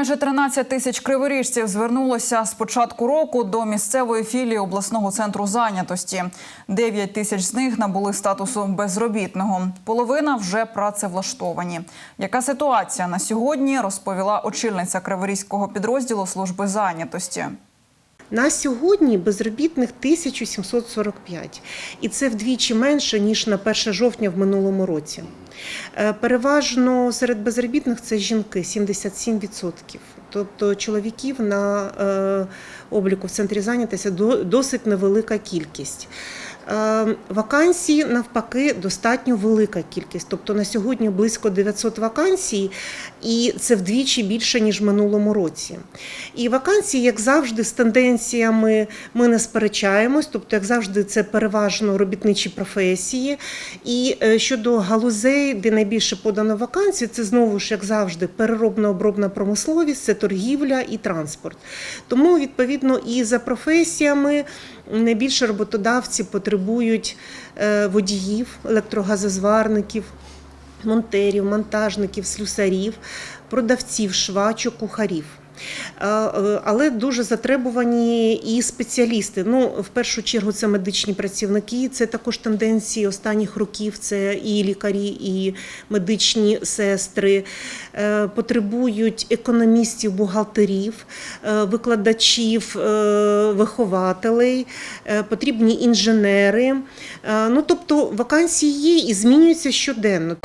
Майже 13 тисяч криворіжців звернулося з початку року до місцевої філії обласного центру зайнятості. 9 тисяч з них набули статусу безробітного. Половина вже працевлаштовані. Яка ситуація на сьогодні розповіла очільниця криворізького підрозділу служби зайнятості. На сьогодні безробітних 1745, і це вдвічі менше ніж на 1 жовтня в минулому році. Е, Переважно серед безробітних це жінки 77%. Тобто чоловіків на е, обліку в центрі зайнятості до- досить невелика кількість. Е, Вакансій навпаки достатньо велика кількість. Тобто на сьогодні близько 900 вакансій, і це вдвічі більше ніж в минулому році. І вакансії, як завжди, з тенденціями ми не сперечаємось. Тобто, як завжди, це переважно робітничі професії. І е, щодо галузей, де найбільше подано вакансій, це знову ж як завжди переробно-обробна промисловість, це торгівля і транспорт. Тому, відповідно, і за професіями найбільше роботодавці потребують е, водіїв, електрогазозварників, монтерів, монтажників, слюсарів, продавців, швачок, кухарів. Е, е, Але дуже затребувані і спеціалісти. Ну, в першу чергу, це медичні працівники. Це також тенденції останніх років. Це і лікарі, і медичні сестри. Е, Потребують економістів, бухгалтерів, викладачів, вихователей, потрібні інженери. Ну, тобто вакансії є і змінюються щоденно.